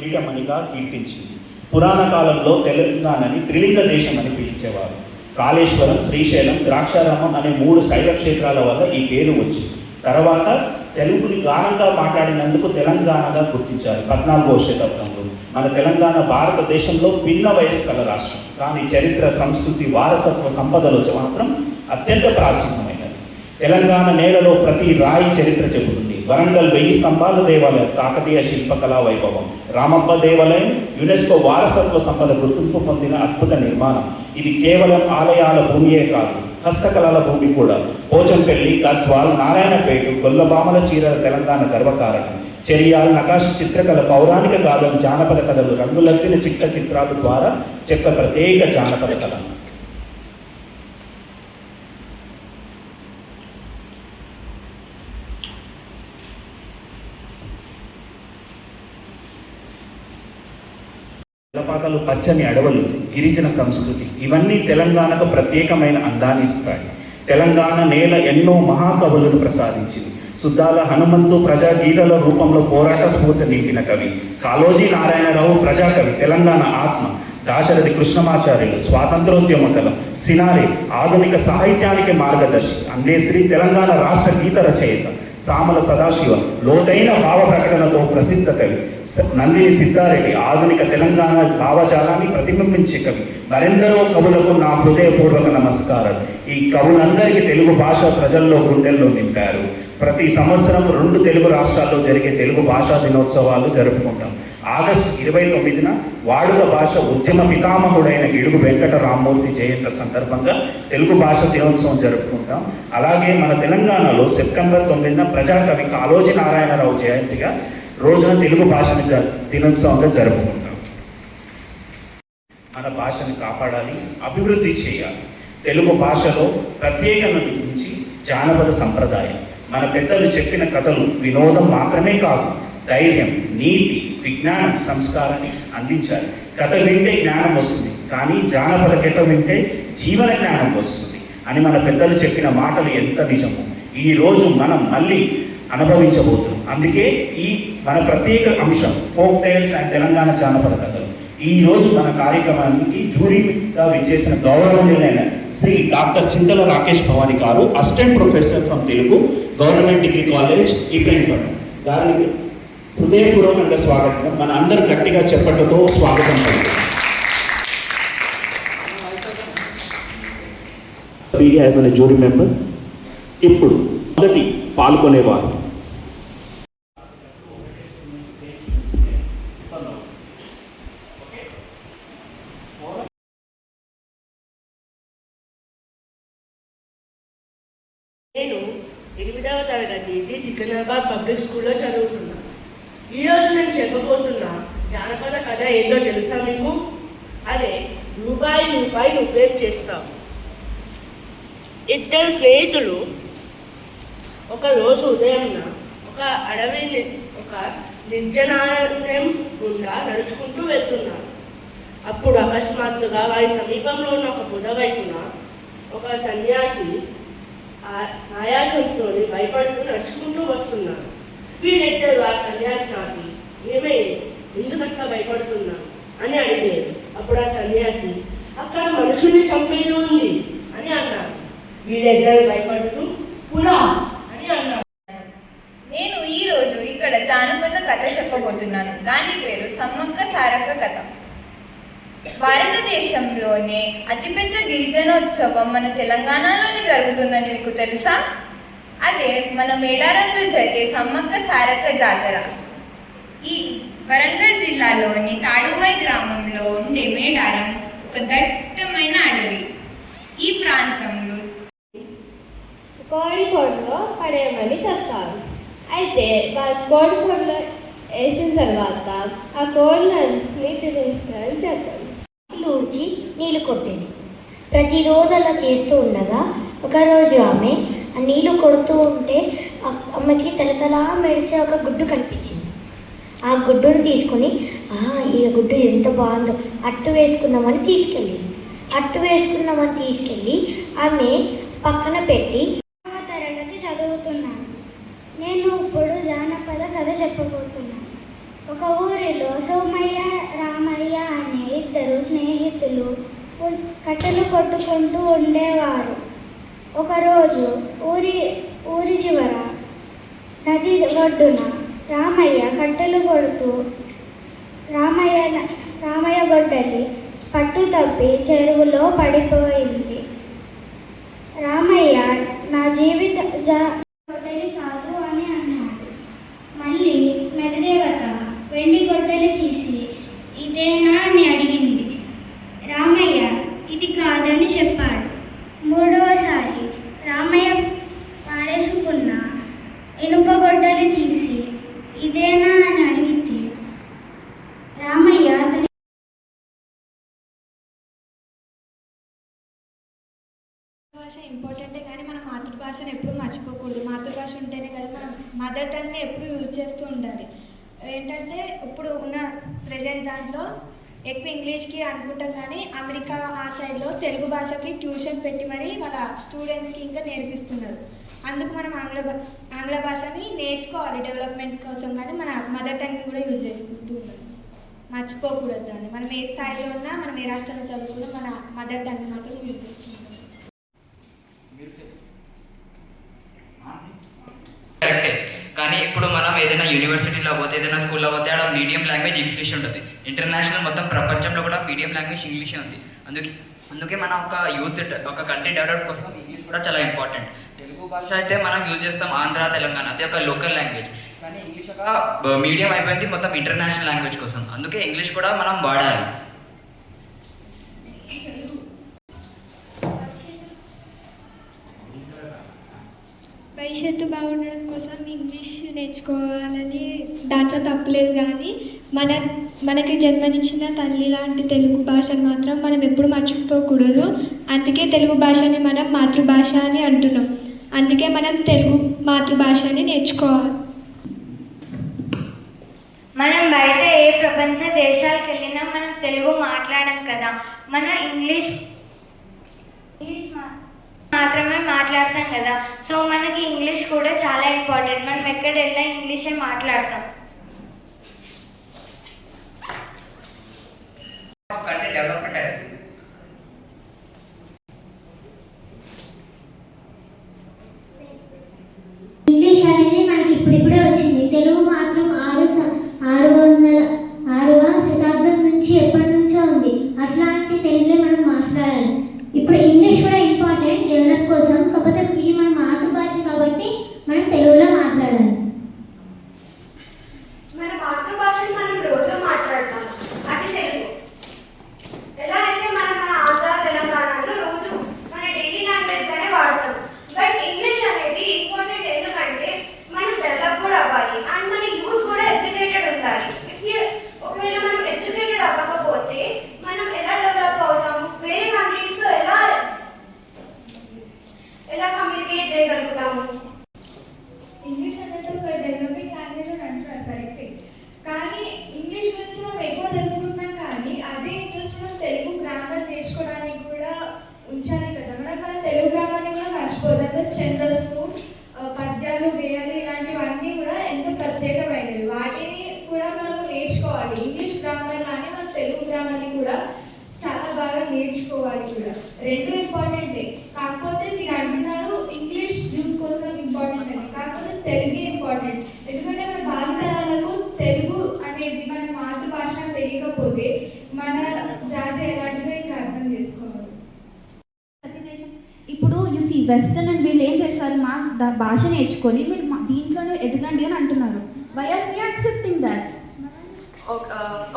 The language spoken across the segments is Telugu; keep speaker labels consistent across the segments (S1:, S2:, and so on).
S1: కిరీటమణిగా కీర్తించింది. పురాణ కాలంలో తెలంగాణని త్రిలింగ దేశం అని పిలిచేవారు. కాళేశ్వరం శ్రీశైలం ద్రాక్షారామం అనే మూడు శైవ క్షేత్రాల వల్ల ఈ పేరు వచ్చింది. తర్వాత తెలుగుని గానంగా మాట్లాడినందుకు తెలంగాణగా గుర్తించారు పద్నాలుగో శతాబ్దంలో. మన తెలంగాణ భారతదేశంలో భిన్న వయసు కల రాష్ట్రం. కానీ చరిత్ర సంస్కృతి వారసత్వ సంపదలు మాత్రం అత్యంత ప్రాచీనమైనది. తెలంగాణ నేలలో ప్రతి రాయి చరిత్ర చెబుతుంది. వరంగల్ వెయ్యి స్తంభాల దేవాలయం కాకతీయ శిల్పకళా వైభవం. రామప్ప దేవాలయం యునెస్కో వారసత్వ సంపద గుర్తింపు పొందిన అద్భుత నిర్మాణం. ఇది కేవలం ఆలయాల భూమియే కాదు హస్తకళల భూమి కూడా. పోచంపల్లి గద్వాల్ నారాయణపేట గొల్లబామల చీరల తెలంగాణ గర్వకారణం. చెరియాల్ నకాశ చిత్రకళ పౌరాణిక గాథం జానపద కథలు రంగులద్దిన చిట్ట చిత్రాల ద్వారా చెప్ప ప్రత్యేక జానపద కళ జలపాతాలు పచ్చని అడవులు గిరిజన సంస్కృతి ఇవన్నీ తెలంగాణకు ప్రత్యేకమైన అందాన్ని ఇస్తాయి. తెలంగాణ నేల ఎన్నో మహాకవులను ప్రసాదించింది. సుద్దాల హనుమంతు ప్రజా గీతల రూపంలో పోరాట స్ఫూర్తి నింపిన కవి కాళోజీ నారాయణరావు ప్రజాకవి తెలంగాణ ఆత్మ. దాశరథి కృష్ణమాచార్యులు స్వాతంత్రోద్యమ కలం సినారే ఆధునిక సాహిత్యానికి మార్గదర్శి అందేశ్రీ తెలంగాణ రాష్ట్ర గీత రచయిత సామల సదాశివ లోతైన భావ ప్రకటనతో ప్రసిద్ధ కవి. నందిని సిద్ధారెడ్డి ఆధునిక తెలంగాణ భావజాలాన్ని ప్రతిబింబించే కవి. మరెందరో కవులకు నా హృదయపూర్వక నమస్కారం. ఈ కవులందరికీ తెలుగు భాష ప్రజల్లో గుండెల్లో నింపారు. ప్రతి సంవత్సరం రెండు తెలుగు రాష్ట్రాల్లో జరిగే తెలుగు భాషా దినోత్సవాలు జరుపుకుంటాం. ఆగస్టు ఇరవై తొమ్మిదిన వాడుక భాష ఉద్యమ పితామహుడైన గిడుగు వెంకట రామ్మూర్తి జయంతి సందర్భంగా తెలుగు భాష దినోత్సవం జరుపుకుంటాం. అలాగే మన తెలంగాణలో సెప్టెంబర్ తొమ్మిదిన ప్రజాకవి కాళోజీ నారాయణరావు జయంతిగా రోజున తెలుగు భాషను జ దినోత్సవంగా జరుపుకుంటాం. మన భాషను కాపాడాలి అభివృద్ధి చేయాలి. తెలుగు భాషలో ప్రత్యేకమైన గురించి జానపద సంప్రదాయం. మన పెద్దలు చెప్పిన కథలు వినోదం మాత్రమే కాదు ధైర్యం నీతి విజ్ఞానం సంస్కారాన్ని అందించాలి. కథ వింటే జ్ఞానం వస్తుంది కానీ జానపద కథ వింటే జీవన జ్ఞానం వస్తుంది అని మన పెద్దలు చెప్పిన మాటలు ఎంత నిజమో. ఈ రోజు మనం మళ్ళీ అనుభవించబోతున్నాం. అందుకే ఈ మన ప్రత్యేక అంశం ఫోక్ టైల్స్ అండ్ తెలంగాణ జానపద కథలు. ఈ రోజు మన కార్యక్రమానికి జూరీగా విచ్చేసిన గౌరవనీయులైన శ్రీ డాక్టర్ చింతల రాకేష్ భవాని గారు assistant professor from Telugu government degree college Ibrahimpatnam. గారికి హృదయపూర్వకంగా స్వాగతం. మన అందరు గట్టిగా చెప్పటతో స్వాగతం పలుకుతాం. be as a మెంబర్ ఇప్పుడు మొదటి పాల్గొనేవారు
S2: నేను ఎనిమిదవ తరగతి ఇది సికింద్రాబాద్ పబ్లిక్ స్కూల్లో చదువుతున్నా. ఈరోజు నేను చెప్పబోతున్న జానపద కథ ఏంటో తెలుసా మీకు? అదే రూపాయి రూపాయి నువ్వేం చేస్తావు. ఇద్దరు స్నేహితులు ఒక రోజు ఉదయాన్న ఒక అడవి ఒక నిర్జనాయం గుండా నడుచుకుంటూ వెళ్తున్నారు. అప్పుడు అకస్మాత్తుగా వారి సమీపంలో ఉన్న ఒక బుధ వైపున ఒక సన్యాసి ఆ- ఆయాసంతో భయపడుతూ నడుచుకుంటూ వస్తున్నారు. వీళ్ళిద్దరు ఆ సన్యాసి ఏమైంది ఎందుకు భయపడుతున్నాను అని అడిగారు. అప్పుడు ఆ సన్యాసి అక్కడ మనుషుల్ని చంపేది ఉంది అని అన్నారు. వీళ్ళిద్దరు భయపడుతూ పులా అని అన్నారు.
S3: నేను ఈ రోజు ఇక్కడ జానపద కథ చెప్పబోతున్నాను. దాని పేరు సమ్మక్క సారక్క కథ. భారతదేశంలోనే అతిపెద్ద గిరిజనోత్సవం మన తెలంగాణలోనే జరుగుతుందని మీకు తెలుసా? అదే మన మేడారంలో జరిగే సమ్మక్క సారక్క జాతర. ఈ వరంగల్ జిల్లాలోని తాడువై గ్రామంలో ఉండే మేడారం ఒక దట్టమైన అడవి. ఈ ప్రాంతంలో
S4: కోడి కోడిలో పడేయమని చెప్తారు. అయితే వాళ్ళు వేసిన తర్వాత ఆ కోళ్ళని తినేస్తారని
S5: నీళ్ళు కొట్టేది. ప్రతిరోజు అలా చేస్తూ ఉండగా ఒకరోజు ఆమె ఆ నీళ్ళు కొడుతూ ఉంటే అమ్మకి ఆమెకి తలతలా మెరిసే ఒక గుడ్డు కనిపించింది. ఆ గుడ్డును తీసుకొని "ఆహా, ఈ గుడ్డు ఎంత బాగుందో అట్టు వేసుకుందామని తీసుకెళ్ళి. అట్టు వేసుకుందామని తీసుకెళ్ళి ఆమె పక్కన పెట్టి
S6: తరగతి చదువుతున్నాను. నేను ఇప్పుడు జానపద కథ చెప్పబోతున్నాను. ఒక ఊరిలో సోమయ్య రామయ్య అనే ఇద్దరు స్నేహితులు కట్టెలు కొట్టుకుంటూ ఉండేవారు. ఒకరోజు ఊరి ఊరి చివర నది ఒడ్డున రామయ్య కట్టెలు కొడుతూ రామయ్య రామయ్య గొడ్డలి పట్టు తప్పి చెరువులో పడిపోయింది. రామయ్య నా జీవిత జా గొడ్డలి కాదు అని అన్నాడు మళ్ళీ నదిదేవత వెండి గొడ్డలి తీసి ఇదేనా అని అడిగింది రామయ్య ఇది కాదని చెప్పాడు మూడవసారి రామయ్య పాడేసుకున్న ఇనుప గొడ్డలి తీసి ఇదేనా అని అడిగితే రామయ్య అతని
S7: భాష ఇంపార్టెంటే కానీ మన మాతృభాషను ఎప్పుడు మర్చిపోకూడదు. మాతృభాష ఉంటేనే కదా మనం మదర్ టంగ్ని ఎప్పుడు యూజ్ చేస్తూ ఉండాలి. ఏంటంటే ఇప్పుడు ఉన్న ప్రజెంట్ దాంట్లో ఎక్కువ ఇంగ్లీష్కి అనుకుంటాం కానీ అమెరికా ఆ సైడ్లో తెలుగు భాషకి ట్యూషన్ పెట్టి మరీ వాళ్ళ స్టూడెంట్స్కి ఇంకా నేర్పిస్తున్నారు. అందుకు మనం ఆంగ్ల భా- ఆంగ్ల భాషని నేర్చుకోవాలి డెవలప్మెంట్ కోసం కానీ మన మదర్ టంగ్ని కూడా యూజ్ చేసుకుంటూ ఉండాలి. మర్చిపోకూడదు దాన్ని. మనం ఏ స్థాయిలో ఉన్నా మనం ఏ రాష్ట్రంలో చదువుకున్నా మన మదర్ టంగ్ మాత్రం యూజ్ చేసుకుంటాం
S8: కరెక్టే కానీ ఇప్పుడు మనం ఏదైనా యూనివర్సిటీలో పోతే ఏదైనా స్కూల్లో పోతే ఆడ మీడియం లాంగ్వేజ్ ఇంగ్లీష్ ఉంటుంది. ఇంటర్నేషనల్ మొత్తం ప్రపంచంలో కూడా మీడియం లాంగ్వేజ్ ఇంగ్లీష్ ఉంది. అందుకే అందుకే మనం ఒక యూత్ ఒక కంట్రీ డెవలప్ కోసం ఇంగ్లీష్ కూడా చాలా ఇంపార్టెంట్ తెలుగు భాష అయితే మనం యూజ్ చేస్తాం ఆంధ్ర తెలంగాణ. అది ఒక లోకల్ లాంగ్వేజ్ కానీ ఇంగ్లీష్ ఒక మీడియం అయిపోయింది మొత్తం ఇంటర్నేషనల్ లాంగ్వేజ్ కోసం. అందుకే ఇంగ్లీష్ కూడా మనం వాడాలి.
S9: భవిష్యత్తు బాగుండడం కోసం ఇంగ్లీష్ నేర్చుకోవాలని దాంట్లో తప్పులేదు కానీ మన మనకి జన్మనిచ్చిన తల్లి లాంటి తెలుగు భాషను మాత్రం మనం ఎప్పుడు మర్చిపోకూడదు. అందుకే తెలుగు భాషని మనం మాతృభాష అని అంటున్నాం. అందుకే మనం తెలుగు మాతృభాషని నేర్చుకోవాలి.
S6: మనం బయట ఏ ప్రపంచ దేశాలకు వెళ్ళినా మనం తెలుగు మాట్లాడడం కదా. మన ఇంగ్లీష్ ఇంగ్లీష్ మా- మాత్రమే మాట్లాడతాం కదా. సో మనకి ఇంగ్లీష్ కూడా చాలా ఇంపార్టెంట్. మనం ఎక్కడ వెళ్ళినా ఇంగ్లీషే మాట్లాడతాం. ఇంగ్లీష్ అనేది మనకి ఇప్పుడిప్పుడే వచ్చింది. తెలుగు మాత్రం ఆరు ఆరు వందల ఆరవ శతాబ్దం నుంచి ఎప్పటి నుంచో ఉంది అట్లాంటి తెలుగే మనం మాట్లాడాలి ఇప్పుడు ఇంగ్లీష్ కూడా ఇంపార్టెంట్ డెవలప్ కోసం కాకపోతే ఇది మన మాతృభాష కాబట్టి మనం తెలుగులో మాట్లాడాలి
S2: మన మాతృభాషను మనం రోజు మాట్లాడతాం అది తెలుగు ఎలా అయితే మనం మన ఆంధ్ర తెలంగాణలో రోజు మన డైలీ లాంగ్వేజ్ గానే వాడతాం బట్ ఇంగ్లీష్ అనేది ఇంపార్టెంట్ ఎందుకంటే మనం డెవలప్ కూడా అవ్వాలి అండ్ మన యూత్ కూడా ఎడ్యుకేటెడ్ ఉండాలి ఇఫ్ ఒకవేళ మనం ఎడ్యుకేటెడ్ అవ్వకపోతే మనం ఎలా డెవలప్ అవుతాము వేరే కంట్రీస్తో ఎలా ఎలా కమ్యూనికేట్ చేయగలుగుతాము
S7: ఇంగ్లీష్ అనేది ఒక డెవలపింగ్ లాంగ్వేజ్ అని అంటున్నారు కరెక్టే కానీ ఇంగ్లీష్ గురించి మనం ఎక్కువ తెలుసుకుంటున్నాం కానీ అదే ఇంట్రెస్ట్ మనం తెలుగు గ్రామర్ నేర్చుకోవడానికి కూడా ఉంచాలి కదా మనం మన తెలుగు గ్రామాన్ని కూడా మర్చిపోదు అంటే ఛందస్సు ఆ, పద్యాలు గేయాలు ఇలాంటివన్నీ కూడా ఎంతో ప్రత్యేకమైనవి వాటిని కూడా మనం నేర్చుకోవాలి ఇంగ్లీష్ గ్రామర్ లానే మన తెలుగు గ్రామర్ని కూడా చాలా బాగా నేర్చుకోవాలి కూడా రెండు ఇంపార్టెంటే కాకపోతే మీరు అంటున్నారు ఇంగ్లీష్ యూత్ కోసం ఇంపార్టెంట్ అని కాకపోతే తెలుగే ఇంపార్టెంట్ ఎందుకంటే మన భావితరాలకు తెలుగు అనేది మన మాతృభాష తెలియకపోతే మన జాతి ఎలాంటిదో ఇంకా అర్థం చేసుకోవాలి
S10: ప్రతి దేశం ఇప్పుడు యు సీ వెస్టర్న్ అండ్ వీళ్ళు ఏం చేస్తారు మా దా- భాష నేర్చుకొని మీరు మా దీంట్లోనే ఎదగండి అని అంటున్నారు. Why are we accepting that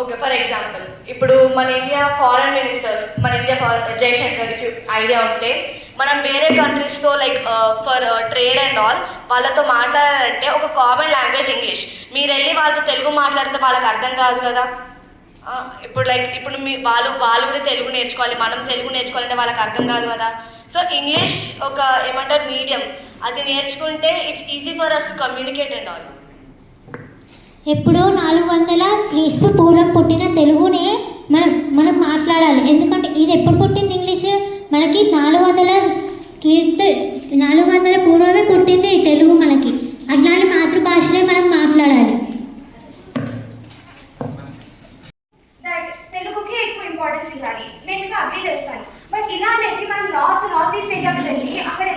S2: okay for example ఇప్పుడు మన ఇండియా ఫారెన్ మినిస్టర్స్ మన India foreign Jaishankar if idea ఉంటే మనం వేరే కంట్రీస్తో like for trade and all వాళ్ళతో మాట్లాడాలంటే ఒక కామన్ లాంగ్వేజ్ ఇంగ్లీష్. మీరు వెళ్ళి వాళ్ళతో తెలుగు మాట్లాడితే వాళ్ళకి అర్థం కాదు కదా. ఇప్పుడు లైక్ ఇప్పుడు మీ వాళ్ళు వాళ్ళు కూడా తెలుగు నేర్చుకోవాలి మనం తెలుగు నేర్చుకోవాలంటే వాళ్ళకి అర్థం కాదు కదా. సో ఇంగ్లీష్ ఒక ఏమంటారు మీడియం అది నేర్చుకుంటే it's easy for us communicate and all
S6: ఎప్పుడో నాలుగు వందల క్రీస్తు పూర్వం పుట్టిన తెలుగునే మనం మనం మాట్లాడాలి. ఎందుకంటే ఇది ఎప్పుడు పుట్టింది ఇంగ్లీష్? మనకి నాలుగు వందల కీర్తి నాలుగు వందల పూర్వమే పుట్టింది తెలుగు మనకి. అట్లాంటి మాతృభాషనే మనం మాట్లాడాలి.
S11: తెలుగుకి ఎక్కువ ఇంపార్టెన్స్ ఇవ్వాలి. నేను అగ్రీ చేస్తాను. స్టేట్ అవ్వదండి అక్కడ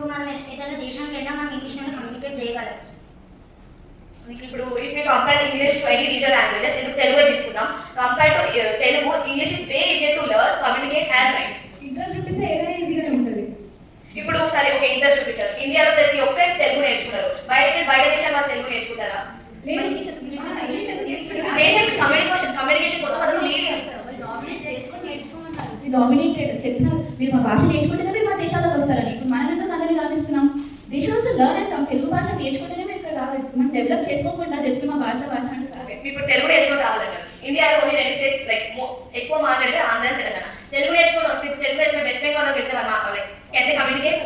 S7: ఇప్పుడు మనం
S11: ఏదైనా దేశానికి వెళ్ళినా మనం ఇంగ్లీష్లోనే కమ్యూనికేట్ చేయగలం.
S2: మీకు ఇప్పుడు if you compare English to any regional languages ఎందుకు తెలుగు తీసుకుందాం? Compare to Telugu English is very easy to learn communicate and write
S7: interest చూపిస్తే ఏదైనా ఈజీగానే ఉంటుంది.
S2: ఇప్పుడు సరే ఒక ఇంట్రెస్ట్ చూపించారు ఇండియాలో ప్రతి ఒక్కరు తెలుగు నేర్చుకున్నారు బయటకి బయట దేశాల వాళ్ళు తెలుగు నేర్చుకుంటారా?
S7: నేర్చుకుంటారు?
S2: బేసిక్ కమ్యూనికేషన్ కమ్యూనికేషన్ కోసం అదొక మీడియం
S10: డామినేటెడ్ చెప్పిన మీరు మా భాష మా దేశాలకు వస్తారని. ఇప్పుడు మనం ఎందుకు అందరినీ ఆలోచిస్తున్నాం they should learn and Telugu భాష నేర్చుకుంటేనే మీరు ఇక్కడ రావాలి. మనం డెవలప్ చేసుకోకుండా జస్ట్ మా భాష భాష అంటే
S2: ఓకే ఇప్పుడు తెలుగు నేర్చుకుని రావాలంటారు ఇండియాలో ఓన్లీ రెండు స్టేట్స్ లైక్ ఎక్కువ మాట్లాడితే ఆంధ్ర తెలంగాణ. తెలుగు నేర్చుకుని వస్తే తెలుగు నేర్చుకుని వెస్ట్ బెంగాల్లోకి వెళ్తే లైక్ ఎంత కమ్యూనికేట్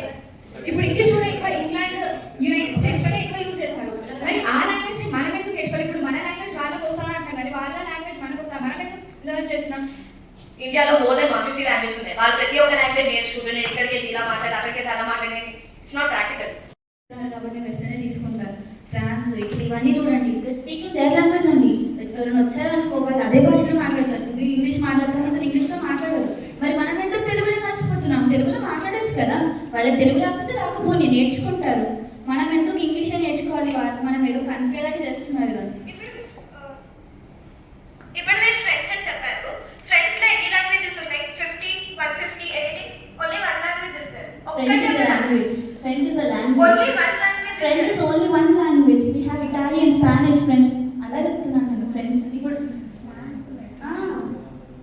S7: ఇప్పుడు ఇంగ్లీష్ కూడా ఎక్కువ ఇంగ్లాండ్ యునైటెడ్ స్టేట్స్లోనే ఎక్కువ యూజ్ చేస్తారు. మరి ఆ లాంగ్వేజ్ మనం ఎందుకు నేర్చుకోవాలి? ఇప్పుడు మన లాంగ్వేజ్ వాళ్ళకి వస్తా అంటారు మరి వాళ్ళ లాంగ్వేజ్ మనకు వస్తా మనం ఎందుకు లెర్న్ చేస్తున్నాం?
S2: ఇండియాలో more than one fifty language ఉన్నాయి. వాళ్ళు ప్రతి ఒక్క లాంగ్వేజ్ నేర్చుకుంటూ నేను ఇక్కడికి వెళ్ళి ఇలా మాట్లాడి అక్కడికి వెళ్ళి అలా మాట్లాడేది ఇట్స్ నాట్ ప్రాక్టికల్
S10: కాబట్టి వెస్టర్నే తీసుకుంటారు. ఫ్రాన్స్ ఇటలీ ఇవన్నీ చూడండి. స్పీకింగ్ దేర్ లాంగ్వేజ్ అండి ఎవరైనా వచ్చారనుకో వాళ్ళు అదే భాషలో మాట్లాడతారు. నువ్వు ఇంగ్లీష్ మాట్లాడతాను అతను ఇంగ్లీష్లో మాట్లాడరు మరి మనం ఎందుకు తెలుగుని మర్చిపోతున్నాం? తెలుగులో మాట్లాడచ్చు కదా. వాళ్ళకి తెలుగు రాకపోతే రాకపోయి నేర్చుకుంటారు. మనం ఎందుకు ఇంగ్లీషే నేర్చుకోవాలి? వాళ్ళు మనం ఏదో కనిపించాలని చేస్తున్నారు కదా
S11: ఇప్పుడు మీరు ఫ్రెంచ్ అని చెప్పారు ఫ్రెంచ్లో ఎన్ని లాంగ్వేజెస్ ఉన్నాయి fifty one fifty eighty only one language ఇస్తారు
S10: French is a language. French is a language.
S11: Only one language
S10: French is only one language. We have Italian, Spanish, French. అలా చెప్తున్నాను నేను ఫ్రెంచ్ ఇప్పుడు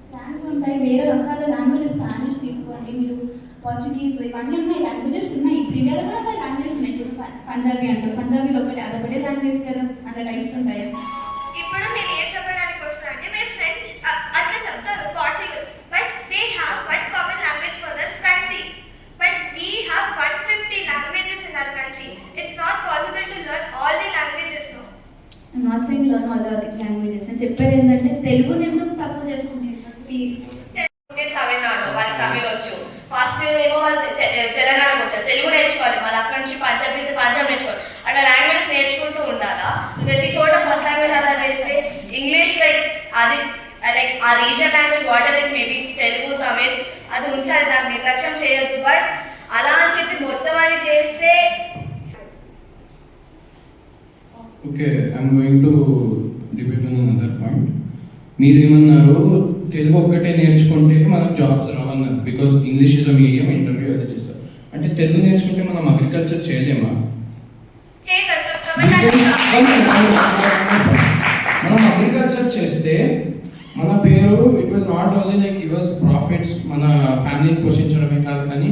S10: స్లాంగ్స్ ఉంటాయి. వేరే రకాల లాంగ్వేజెస్ స్పానిష్ తీసుకోండి. మీరు పోర్చుగీస్ ఇవన్నీ ఉన్నాయి. లాంగ్వేజెస్ ఉన్నాయి. ఇప్పుడు ఇండియాలో కూడా లాంగ్వేజెస్ ఉన్నాయి. ఇప్పుడు పంజాబీ అంటారు. పంజాబీలో ఒకటి అదొకటే లాంగ్వేజ్ కదా. అంత టైప్స్ ఉంటాయి
S11: ఇప్పుడు నేను ఏం చెప్పడానికి వస్తున్నా అంటే మీరు ఫ్రెంచ్ అ- అట్లా చెప్తారు Portugal but they have one common language for their country but we have one fifty languages in our country it's not possible to learn all the languages no
S10: not saying learn all languages నేను చెప్పేది ఏంటంటే తెలుగుని ఎందుకు తప్పు చేస్తుంది
S2: నేను తమిళనాడు వాళ్ళకి తమిళ వచ్చు ఫస్ట్ ఏమో వాళ్ళు తెలంగాణకు వచ్చారు. తెలుగు నేర్చుకోవాలి. మళ్ళీ అక్కడ నుంచి పంజాబ్ అయితే పంజాబ్ నేర్చుకోవాలి. అట్లా లాంగ్వేజ్ నేర్చుకుంటూ ఉండాలా? ప్రతి చోట ఫస్ట్ లాంగ్వేజ్ అలా చేస్తే ఇంగ్లీష్ లైక్ అది లైక్ ఆ regional language water like maybe Telugu Tamil అది ఉంచాలి. దాన్ని నిర్లక్ష్యం చేయొద్దు. బట్ అలా అని చెప్పి మొత్తం అవి చేస్తే
S12: okay I'm going to debate on another point మీరు ఏమన్నారు తెలుగు ఒక్కటే నేర్చుకుంటే మనకు jobs రావన్నారు because English is a medium interview అది చేస్తారు. అంటే తెలుగు నేర్చుకుంటే మనం అగ్రికల్చర్ చేయలేమా? మనం అగ్రికల్చర్ చేస్తే మన పేరు it will not only like yours profits మన ఫ్యామిలీని పోషించడమే కాదు కానీ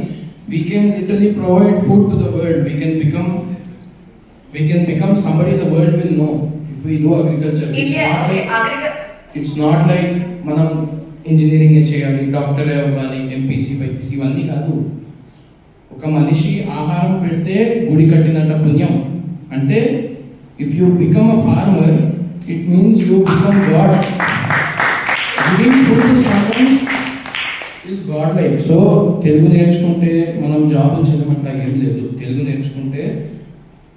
S12: we can literally provide food to the world we can become can become somebody the world will know. if we do agriculture. It's not like it's not like మనం ఇంజనీరింగ్ చేయాలి డాక్టర్ అవ్వాలి ఎంపీసీ బైపీసీ ఇవన్నీ కాదు. ఒక మనిషి ఆహారం పెడితే గుడి కట్టినట్ట పుణ్యం. అంటే if you become a farmer it means you become God giving food to someone is God like so Telugu నేర్చుకుంటే మనం జాబులు చేయమంట ఏం లేదు. తెలుగు నేర్చుకుంటే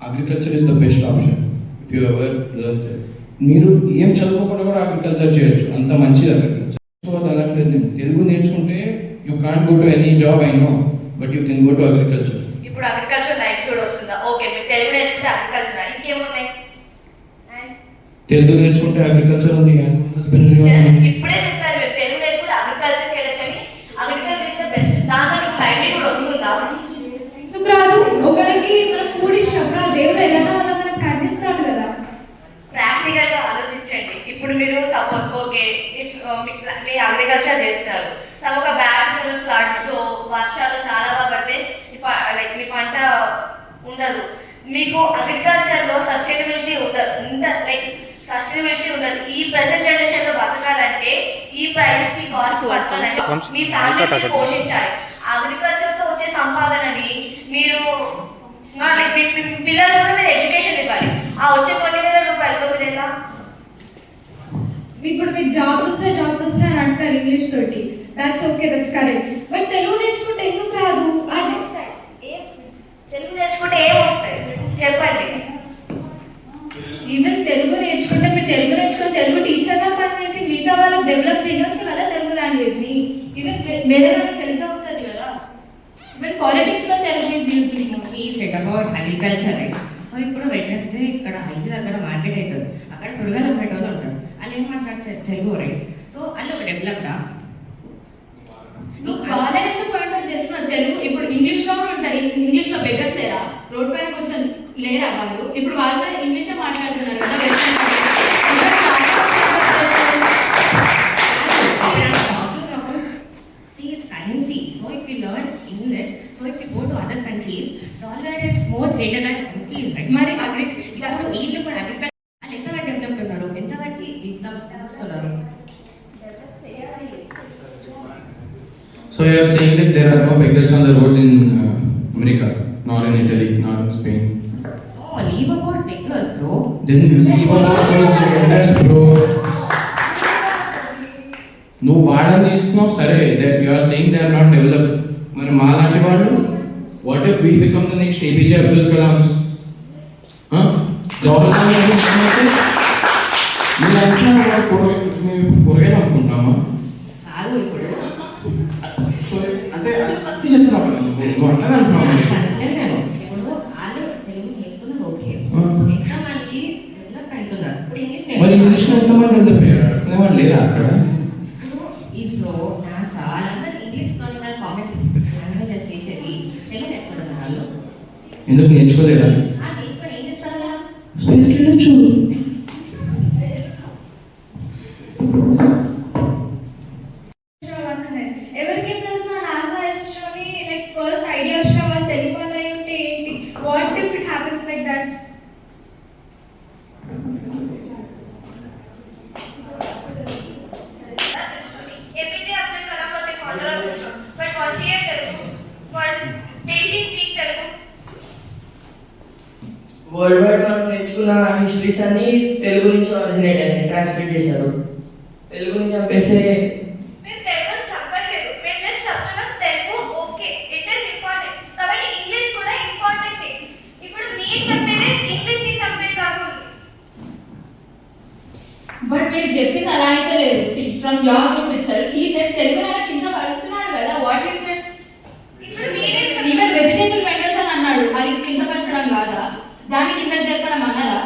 S12: agriculture is the best option if you ever learn మీరు ఏం చదువుకోకుండా కూడా అగ్రికల్చర్ చేయొచ్చు. అంత మంచిది అగ్రికల్చర్ అనట్లేదు నేను తెలుగు నేర్చుకుంటే you can't go to any job I know but you can go to agriculture
S2: ఇప్పుడు అగ్రికల్చర్ లైవ్లీహుడ్ వస్తుందా? ఓకే మీరు తెలుగు నేర్చుకుంటే అగ్రికల్చర్ ఇంకేమున్నాయి? అండ్
S12: తెలుగు నేర్చుకుంటే అగ్రికల్చర్ ఉంది హస్బెండరీ
S2: జస్ట్ ఇప్పుడే చెప్పారు మీరు తెలుగు నేర్చుకుంటే అగ్రికల్చర్కి వెళ్ళొచ్చని అగ్రికల్చర్ ఇస్ ద బెస్ట్ దాంట్లో మీకు లైవ్లీహుడ్ వస్తుందా
S7: ఎందుకు రాదు ఒకరికి మనం ఫుడ్ ఇచ్చినప్పుడు ఆ దేవుడు ఎలా వల్ల మనకు కనిపిస్తాడు కదా
S2: ప్రాక్టికల్గా ఆలోచించండి ఇప్పుడు మీరు సపోజ్ ఓకే ఇఫ్ మీ అగ్రికల్చర్ చేస్తారు. సమ్ ఒక బ్యాడ్స్ ఫ్లడ్స్ వర్షాలు చాలా బాగా పడితే లైక్ మీ పంట ఉండదు. మీకు అగ్రికల్చర్లో సస్టైనబిలిటీ ఉండదు. ఇంత లైక్ సస్టైనబిలిటీ ఉండదు. ఈ ప్రెసెంట్ జనరేషన్లో బతకాలంటే ఈ ప్రైసెస్కి కాస్ట్ బతకాలంటే మీ ఫ్యామిలీని పోషించాలి. అగ్రికల్చర్తో వచ్చే సంపాదనని మీరు లైక్ పిల్లలు కూడా మీరు ఎడ్యుకేషన్ ఇవ్వాలి. ఆ వచ్చే కొన్ని వేల రూపాయలతో మీరు ఎలా
S7: ఇప్పుడు మీకు జాబ్స్ వస్తే జాబ్స్ వస్తే అని అంటారు ఇంగ్లీష్ తోటి. That's okay that's correct but Telugu నేర్చుకుంటే ఎందుకు రాదు? అది
S2: వస్తాయి ఏం తెలుగు నేర్చుకుంటే ఏం వస్తాయి? చెప్పండి.
S13: ఈవెన్ తెలుగు నేర్చుకుంటే మీరు తెలుగు నేర్చుకుని తెలుగు టీచర్గా పనిచేసి మిగతా వాళ్ళకి డెవలప్ చేయొచ్చు కదా తెలుగు లాంగ్వేజ్ని? ఈవెన్ వేరే వాళ్ళకి హెల్ప్ అవుతుంది కదా. ఈవెన్ పాలిటిక్స్లో తెలుగు ఈజ్ యూస్డ్
S14: ఈ set about agriculture right so ఇప్పుడు వెట్నెస్డే ఇక్కడ ఐదు దగ్గర మార్కెట్ అవుతుంది. అక్కడ కూరగాయలు అమ్మేటోళ్ళు ఉంటారు. వాళ్ళు ఏం మాట్లాడతారు తెలుగు రైట్ సో అది ఒక డెవలప్డా
S13: నువ్వు ఎందుకు చేస్తున్నారు తెలుగు ఇప్పుడు ఇంగ్లీష్లో కూడా ఉంటారు ఇంగ్లీష్లో బెగర్స్ లేరా? రోడ్ పైన కొంచెం లేరా వాళ్ళు? ఇప్పుడు వాళ్ళు కూడా ఇంగ్లీష్లో మాట్లాడుతున్నారు.
S14: countries, dollar is more greater than rupees, right? మరి అగ్రి ఇప్పుడు వీళ్ళు కూడా అగ్రికల్చర్ వాళ్ళు ఎంతవరకు డెవలప్ ఉన్నారు ఎంతవరకు ఇంత వస్తున్నారు
S12: So you are saying that there are no beggars on the roads in uh, America, nor in Italy, nor in Spain.
S14: Oh, leave about beggars, bro.
S12: Then you leave about those beggars, bro. నువ్వు వాళ్ళని తీస్తున్నావు సరే that you are saying they are not develop మరి మా లాంటి వాళ్ళు what if we become the next APJ Abdul Kalams Jawaharlal Nehru అంటే మీరు అంటున్నారు వాడు కూరగాయలు మేము కూరగాయలు అనుకుంటామా
S14: కాదు ఇప్పుడు
S12: సో అంటే అతి చెప్తున్నావు కదా నువ్వు నువ్వు అట్లనే అంటున్నావు మరి.
S14: అంటలేదు నేను ఇప్పుడు వాళ్ళు తెలుగు నేర్చుకున్నారు ఓకే
S12: ఆ.
S14: ఎంత మంది డెవలప్ అవుతున్నారు
S12: మరి ఇంగ్లీష్లో ఎంతమంది వెళ్ళిపోయారు? అడుగుకునే వాళ్ళు లేరా అక్కడ?
S14: ఇప్పుడు ఇస్రో నాసా వాళ్ళందరూ ఇంగ్లీష్తో కామెంట్ లాంగ్వేజెస్ చేసేది. తెలుగు నేర్చుకుంటున్నారు వాళ్ళు.
S12: ఎందుకు నేర్చుకోలేదా? స్పేస్ వెళ్ళొచ్చు
S7: ఎవరికి తెలుసు నాసా ఇస్రోని లైక్ ఫస్ట్ ఐడియా వచ్చిన వాళ్ళు తెలుగు వాళ్ళు అయి ఉంటే ఏంటి what if it happens like that
S2: APJ Abdul Kalam was the father of ISRO but was he Telugu was did he speak Telugu
S15: world wide మనం నేర్చుకున్న హిస్టరీస్ అన్ని తెలుగు నుంచి ఒరిజినేట్ అయ్యాయి ట్రాన్స్లేట్ చేశారు తెలుగుని చంపేస్తే
S2: మీరు తెలుగు చదవట్లేదు మీరు జస్ట్ చెప్తున్నారు Telugu okay it is important కాబట్టి ఇంగ్లీష్ కూడా ఇంపార్టెంట్ ఇప్పుడు మీరు చెప్పేది ఇంగ్లీష్ని చంపేది కాదు
S13: బట్ మీరు చెప్పింది అలా అయితే లేదు from your group itself he said Telugu నాన్న కించపరుస్తున్నాడు కదా వాట్ ఈస్ ఇట్
S2: ఇప్పుడు మీరేం
S13: ఈవెన్ వెజిటేబుల్ వెండర్స్ అని అన్నాడు అది కించపరచడం కాదా దాన్ని కింద జరపడం అన్నారా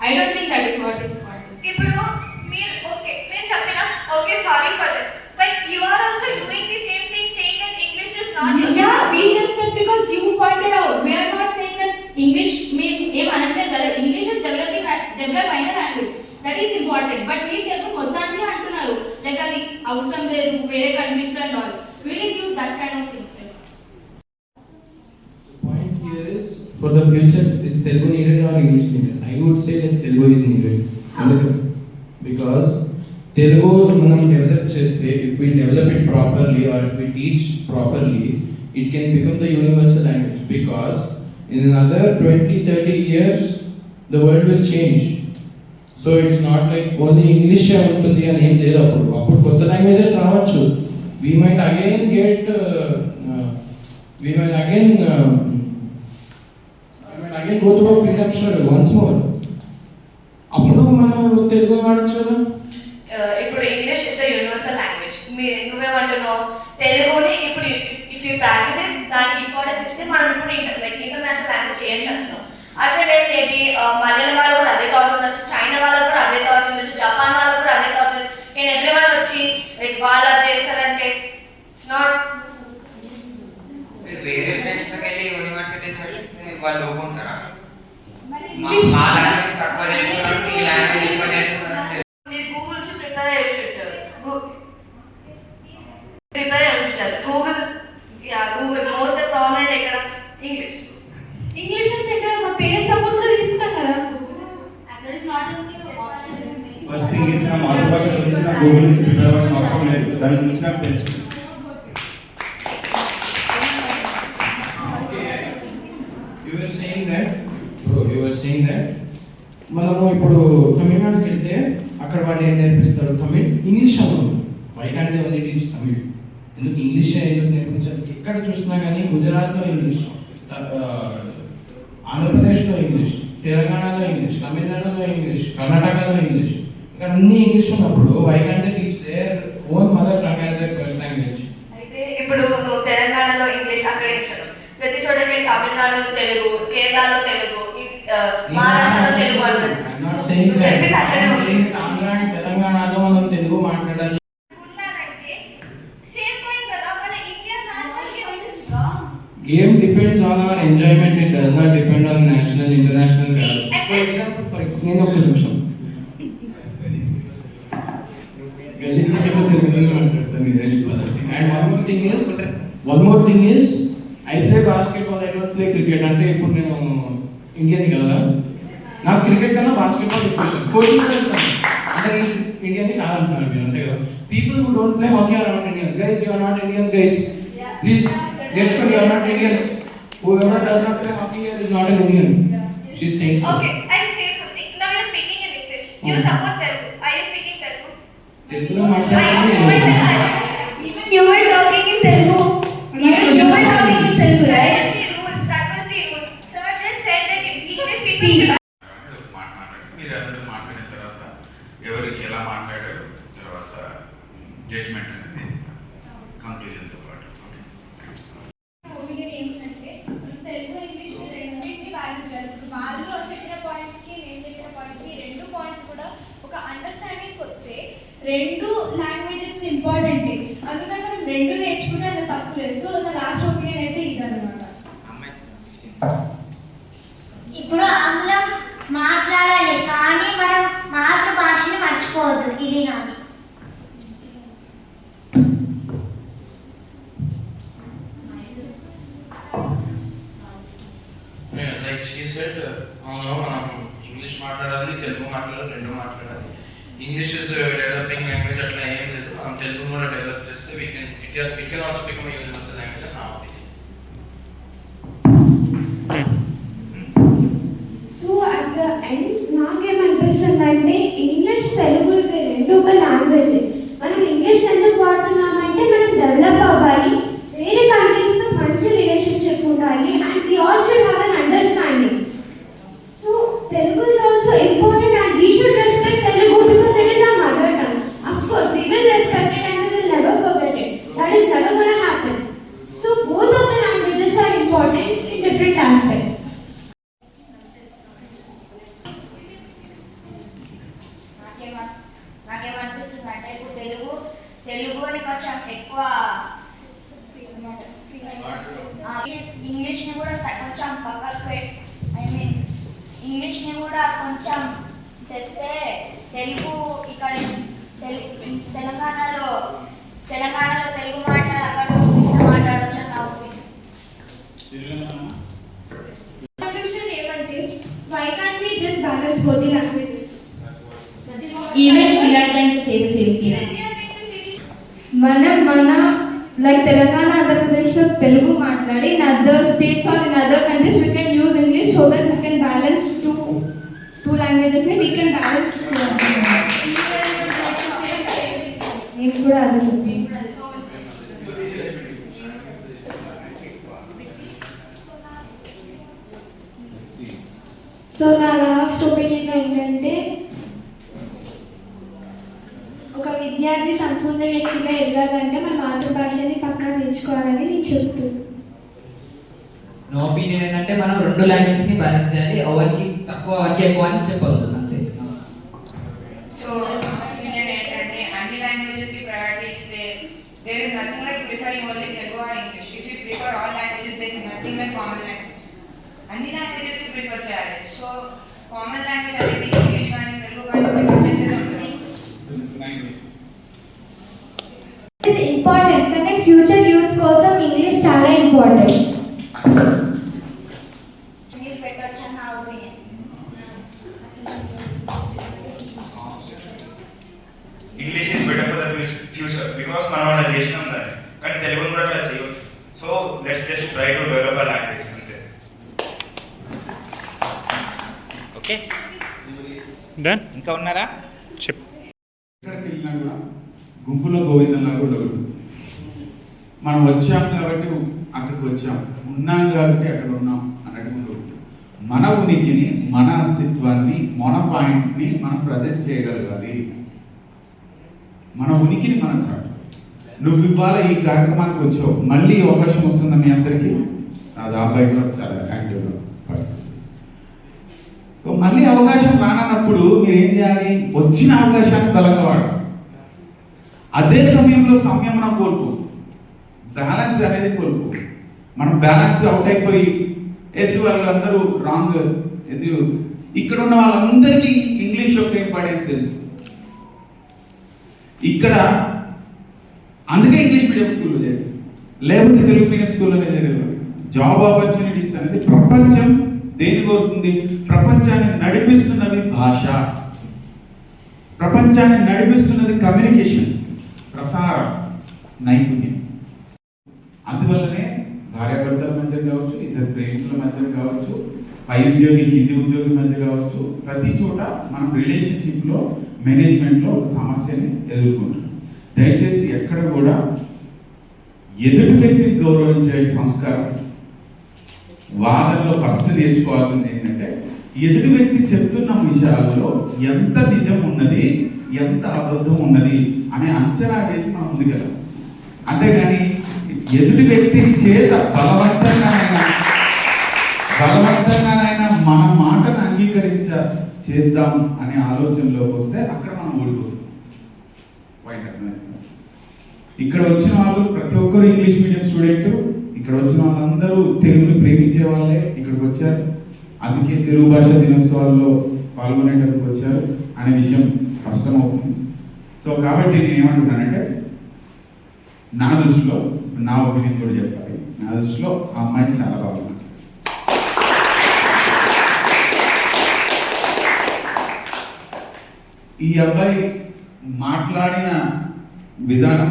S13: I don't think that is what is
S2: ఇప్పుడు మీరు ఓకే నేను చెప్పిన okay sorry for that but you are also doing the same thing saying that English is not
S13: Yeah, we just said because you pointed out. We are not saying that English మేము ఏం అనట్లేదు కదా ఇంగ్లీష్ ఇస్ డెవలపింగ్ డెవలప్ అయిన language that is important but మీరు తెలుగు మొత్తానికి అంటున్నారు లైక్ అది అవసరం లేదు వేరే కంట్రీస్లో and all we don't use that kind of things
S12: point here is for the future is Telugu needed or English needed? I would say that Telugu is needed. ఎందుకు? Because తెలుగు మనం డెవలప్ చేస్తే if we develop it properly or if we teach properly it can become the universal language because in another twenty thirty years the world will change so it's not like only English ఉంటుంది అని ఏం లేదు అప్పుడు. అప్పుడు కొత్త లాంగ్వేజెస్ రావచ్చు. We might again get we might again again go through freedom go once more అప్పుడు మనం తెలుగు వాడచ్చు కదా?
S2: Uh, ఇప్పుడు ఇంగ్లీష్ ఇస్ యూనివర్సల్ లాంగ్వేజ్ మీ నువ్వేమంటున్నావు తెలుగుని ఇప్పుడు ఇఫ్ యూ ప్రాక్టీస్ దానికి ఇంపార్టెన్స్ ఇస్తే మనం ఇప్పుడు లైక్ ఇంటర్నేషనల్ లాంగ్వేజ్ ఏం చెప్తాం? చేయొచ్చు అంటున్నాం అట్లనే మేబీ మలయాళం వాళ్ళు కూడా అదే థాట్ ఉండొచ్చు చైనా వాళ్ళకు కూడా అదే థాట్ ఉండొచ్చు జపాన్ వాళ్ళకు కూడా అదే థాట్ ఉండొచ్చు. నేను ఎవ్రీవన్ వచ్చి లైక్ వాళ్ళు అది చేస్తారంటే ఇట్స్ నాట్
S16: మీరు వేరే స్టేట్స్కి వెళ్ళి యూనివర్సిటీస్ వెళ్తే వాళ్ళు ఊరుకుంటారా? మా
S7: ఇంగ్లీష్
S16: మా లాంగ్వేజ్ తక్కువ చేస్తున్నారు ఈ లాంగ్వేజ్ ఎక్కువ చేస్తున్నారు. అంటే
S2: మీరు గూగుల్ నుంచి ప్రిపేర్ అయ్యి ఉంటారు ప్రిపేర్ అయి ఉంటుంది Google yeah Google most prominent ఎక్కడ? ఇంగ్లీష్
S7: ఇంగ్లీష్ నుంచి ఎక్కడ మా పేరెంట్స్ సపోర్ట్ కూడా తీసుకుంటాం కదా
S1: ఫస్ట్ థింగ్ ఇస్ నా మాతృభాష గురించి నాకు గూగుల్ నుంచి ప్రిపేర్ అవ్వాల్సిన అవసరం లేదు. దాని గురించి నాకు తెలుసు.
S12: యువర్ దట్ మనము ఇప్పుడు తమిళనాడుకి వెళ్తే అక్కడ వాళ్ళు ఏం నేర్పిస్తారు? తమిళ్ ఇంగ్లీష్ అవ్వదు why can't they only teach Tamil. ఎందుకు? ఇంగ్లీష్ ఎందుకు నేర్పించాలి ఎక్కడ చూసినా కానీ గుజరాత్లో ఇంగ్లీష్. ఆంధ్రప్రదేశ్లో ఇంగ్లీష్ తెలంగాణలో ఇంగ్లీష్ తమిళనాడులో ఇంగ్లీష్ కర్ణాటకలో ఇంగ్లీష్. ఇక్కడ అన్ని ఇంగ్లీష్ ఉన్నప్పుడు why can't they teach their own mother tongue as their first language
S2: అయితే ఇప్పుడు నువ్వు తెలంగాణలో ఇంగ్లీష్ అక్కడ ఇంగ్లీష్ ప్రతి చోటకి తమిళనాడులో తెలుగు కేరళలో తెలుగు మహారాష్ట్రలో తెలుగు
S12: and తెలంగాణలో మనం తెలుగు మాట్లాడాలి. Game depends on our enjoyment. It does not depend on national, international.
S11: See, at
S12: for example, for example, నేను ఒక నిమిషం. గల్లీలో తెలుగులో మాట్లాడతాను ఇది వెళ్ళిపోతుంది and one more thing is one more thing is I play basketball I don't play cricket అంటే ఇప్పుడు నేను ఇండియన్ కదా? నాకు క్రికెట్ కన్నా బాస్కెట్బాల్ ఎక్కువ ఇష్టం. కోచింగ్ కూడా వెళ్తాను. అంటే నేను ఇండియన్ కాదంటున్నాను మీరు అంతే కదా? People who don't play hockey are not Indians guys you are not Indians guys please నేర్చుకోండి you are not Indians whoever does not play hockey here is not an Indian. She is saying so
S11: Okay, I'll say something. Now you're speaking in English. You
S12: Hmm.
S11: support Telugu. Are you speaking Telugu?
S12: తెలుగులో
S11: I
S12: మాట్లాడాలి
S10: Even you were talking in Telugu. Even you were talking in Telugu,
S11: That
S10: right?
S11: was the rule. That was the rule. Sir just said that English people
S10: See,
S11: should
S17: మాట్లాడండి మీరు అందరూ మాట్లాడిన తర్వాత ఎవరికి ఎలా మాట్లాడారు తర్వాత జడ్జ్మెంట్ అనేది ఇస్తాం కంక్లూజన్తో పాటు ఓకే
S7: ఒపీనియన్ ఏంటంటే మనం తెలుగు ఇంగ్లీష్ రెండింటిని బ్యాలెన్స్ చేయాలి ఇప్పుడు వాళ్ళు చెప్పిన పాయింట్స్కి నేను చెప్పిన పాయింట్స్కి రెండు పాయింట్స్ కూడా ఒక అండర్స్టాండింగ్ వస్తే రెండు లాంగ్వేజెస్ ఇంపార్టెంట్ అందుకని మనం రెండు నేర్చుకుంటే అంత తప్పు లేదు. సో నా లాస్ట్ ఒపీనియన్ అయితే ఇదన్నమాట.
S6: ఇప్పుడు ఆంగ్లం మాట్లాడాలి కానీ మనం మాతృభాషని మర్చిపోవద్దు. ఇది నాది.
S12: లైక్ షీ సెడ్ అవును మనం ఇంగ్లీష్ మాట్లాడాలి తెలుగు మాట్లాడాలి రెండు మాట్లాడాలి. ఇంగ్లీష్ ఇస్ డెవలపింగ్ లాంగ్వేజ్ అట్లా ఏం లేదు మనం తెలుగు కూడా డెవలప్ చేస్తే we can it it can also become universal language నా opinion
S9: so at the end నాకేమనిపిస్తుంది అంటే ఇంగ్లీష్ తెలుగు ఇవి రెండు ఒక లాంగ్వేజ్ మనం ఇంగ్లీష్ ఎందుకు వాడుతున్నామంటే మనం డెవలప్ అవ్వాలి వేరే కంట్రీస్తో మంచి రిలేషన్షిప్ ఉండాలి and we all should have an understanding so Telugu is also important and we should respect Telugu because it is our mother tongue of course we will respect it and we will never forget it that is never gonna happen so both of the languages are important in different aspects
S3: నాకేమ నాకేమనిపిస్తుంది అంటే ఇప్పుడు తెలుగు తెలుగుని కొంచెం ఎక్కువ ఆ, ఇంగ్లీష్ని కూడా స- కొంచెం పక్కకు ఐ మీన్ ఇంగ్లీష్ని కూడా కొంచెం తెస్తే తెలుగు ఇక్కడ తెలు- తెలంగాణలో తెలంగాణలో తెలుగు మాట్లాడ అక్కడ ఇంగ్లీష్ మాట్లాడవచ్చు అని నా ఒపీనియన్
S9: Conclusion ఏమంటే why can't we just balance both the languages?
S10: Even we are trying to say the same thing.
S9: మనం మన లైక్ తెలంగాణ ఆంధ్రప్రదేశ్లో తెలుగు మాట్లాడి in other states or in other countries we can use English so that we can balance two two లాంగ్వేజెస్ని we can balance నేను కూడా అదే చెప్పి సో నా లాస్ట్ ఒపీనియన్ ఏంటంటే ఒక విద్యార్థి సంపూర్ణ వ్యక్తిగా ఎదగాలంటే మన మాతృభాషని పక్కా నేర్చుకోవాలని నేను చెప్తున్నాను
S8: నా ఒపీనియన్ ఏంటంటే మనం రెండు లాంగ్వేజ్ని బ్యాలెన్స్ చేయాలి ఎవరికి తక్కువ ఎవరికి ఎక్కువ అని చెప్పవద్దు అంతే.
S16: సో ఒపీనియన్ ఏంటంటే అన్ని లాంగ్వేజెస్కి ప్రయారిటీ ఇస్తే there is nothing like preferring only Telugu or English if you prefer all languages there is nothing like common language అన్ని లాంగ్వేజెస్కి ప్రిఫర్ చేయాలి. సో కామన్ లాంగ్వేజ్ అనేది ఇంగ్లీష్ కానీ తెలుగు కానీ ప్రిఫర్ చేసేది ఉంటుంది
S18: English is better for the future because మనం అలా చేసినాం దాన్ని. కానీ తెలుగును కూడా అట్లా చేయవచ్చు so let's just try to develop a language అంతే.
S19: ఓకే డన్ ఇంకా ఉన్నారా? చెప్
S17: గుంపులో గోవిందంగా కూడా మనం వచ్చాం వచ్చాం. ఉన్నాం కాబట్టి అక్కడ ఉన్నాం అన్నట్టు మన ఉనికిని మన అస్తిత్వాన్ని మన పాయింట్ని మనం ప్రజెంట్ చేయగలగాలి. మన ఉనికిని మనం చాటు నువ్వు ఇవాళ ఈ కార్యక్రమానికి వచ్చావు. మళ్ళీ అవకాశం వస్తుందా మీ అందరికీ. అది ఆ అబ్బాయి కూడా చాలా యాక్టివ్గా మళ్ళీ అవకాశం రానప్పుడు మీరు ఏం చేయాలి? వచ్చిన అవకాశాన్ని బలంగా అదే సమయంలో సంయమనం కోల్పో బ్యాలెన్స్ అనేది కోల్పో మనం బ్యాలెన్స్ అవుట్ అయిపోయి ఎదురు వాళ్ళందరూ రాంగ్ ఎదురు. ఇక్కడ ఉన్న వాళ్ళందరికీ ఇంగ్లీష్ యొక్క ఇంపార్టెన్స్ తెలుసు. ఇక్కడ అందుకే ఇంగ్లీష్ మీడియం స్కూల్లో చేయాలి లేకపోతే తెలుగు మీడియం స్కూల్లోనే జరగదు. జాబ్ ఆపర్చునిటీస్ అనేది ప్రపంచం దేని కోరుతుంది ప్రపంచాన్ని నడిపిస్తున్నది భాష. ప్రపంచాన్ని నడిపిస్తున్నది కమ్యూనికేషన్ స్కిల్స్ ప్రసారం. నైపుణ్యం. అందువల్లనే భార్యాభర్తల మధ్య కావచ్చు ఇద్దరు ప్రేమికుల మధ్య కావచ్చు పై ఉద్యోగి కింది ఉద్యోగి మధ్య కావచ్చు ప్రతి చోట మనం రిలేషన్షిప్లో మేనేజ్మెంట్లో ఒక సమస్యని ఎదుర్కొంటున్నాం. దయచేసి ఎక్కడ కూడా ఎదుటి వ్యక్తిని గౌరవించే సంస్కారం. వాదనలో ఫస్ట్ నేర్చుకోవాల్సింది ఏంటంటే ఎదుటి వ్యక్తి చెప్తున్న విషయాల్లో ఎంత నిజం ఉన్నది ఎంత అబద్ధం ఉన్నది అనే అంచనా వేసి మనం ముందుకెళ్ళాం అంతేగాని ఎదుటి వ్యక్తిని చేత బలవంతంగానైనా బలవంతంగానైనా మన మాటను అంగీకరించ చేద్దాం అనే ఆలోచనలోకి వస్తే అక్కడ మనం ఓడిపోతాం వైట్ ఇక్కడ వచ్చిన వాళ్ళు ప్రతి ఒక్కరు ఇంగ్లీష్ మీడియం స్టూడెంట్. ఇక్కడ వచ్చిన వాళ్ళందరూ తెలుగుని ప్రేమించే వాళ్ళే ఇక్కడికి వచ్చారు. అందుకే తెలుగు భాష దినోత్సవాల్లో పాల్గొనేటప్పుడు వచ్చారు అనే విషయం స్పష్టమవుతుంది. సో కాబట్టి నేను ఏమంటున్నానంటే నా దృష్టిలో నా ఒపీనియన్ కూడా చెప్పాలి. నా దృష్టిలో ఆ అమ్మాయి చాలా బాగుంది. ఈ అబ్బాయి మాట్లాడిన విధానం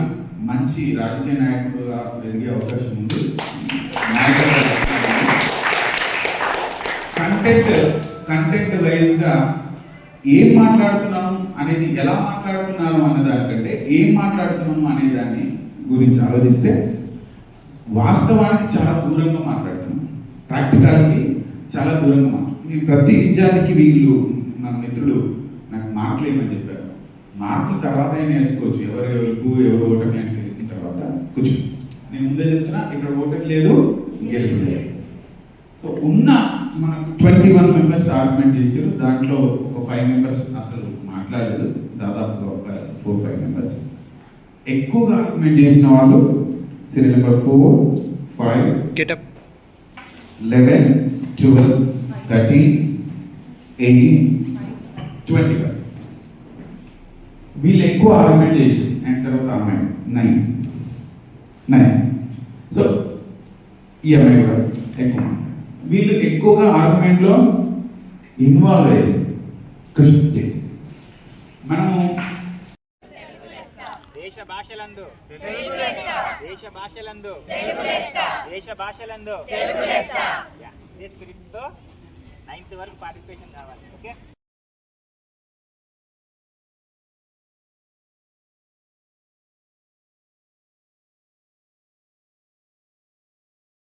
S17: మంచి రాజకీయ నాయకుడుగా పెరిగే అవకాశం ఉంది. కంటెంట్ కంటెంట్ వైజ్గా ఏం మాట్లాడుతున్నాం అనేది ఎలా మాట్లాడుతున్నాను అనే దానికంటే ఏం మాట్లాడుతున్నాము అనే దాన్ని గురించి ఆలోచిస్తే వాస్తవానికి చాలా దూరంగా మాట్లాడుతున్నాం. ప్రాక్టికల్కి చాలా దూరంగా మాట్లాడుతున్నాం. ప్రతి విద్యార్థికి వీళ్ళు నా మిత్రులు నాకు మార్కులు ఏమని చెప్పారు? మార్కుల తర్వాత అయినా వేసుకోవచ్చు. ఎవరు ఎవరికి ఎవరు ఓటమి అని తెలిసిన తర్వాత కూర్చో. నేను ముందే చెప్తున్నా ఇక్కడ ఓటమి లేదు గెలుపు లేదు. సో ఉన్న మనం ట్వంటీ వన్ మెంబర్స్ ఆర్గ్యుమెంట్ చేశారు. దాంట్లో ఒక ఫైవ్ మెంబర్స్ అసలు మాట్లాడలేదు. దాదాపుగా ఒక ఫోర్ ఫైవ్ మెంబర్స్ ఎక్కువగా ఆర్గ్యుమెంట్ చేసిన వాళ్ళు serial number four five
S19: getup
S17: eleven twelve thirteen eighteen twenty five వీళ్ళు ఎక్కువ ఆర్గ్యుమెంట్ చేసి అండ్ తర్వాత అమ్మాయి నైన్ నైన్ సో ఈ అమ్మాయి కూడా ఎక్కువ మాట్లాడారు. వీళ్ళు ఎక్కువగా ఆర్గ్యుమెంట్లో ఇన్వాల్వ్ అయ్యారు. కృష్ణ ప్లీజ్ మనము
S19: దేశ భాషలందు. దేశ భాషలందు. దేశ భాషలందు. ఇదే స్పిరిట్తో నైన్త్ వరకు పార్టిసిపేషన్ కావాలి ఓకే?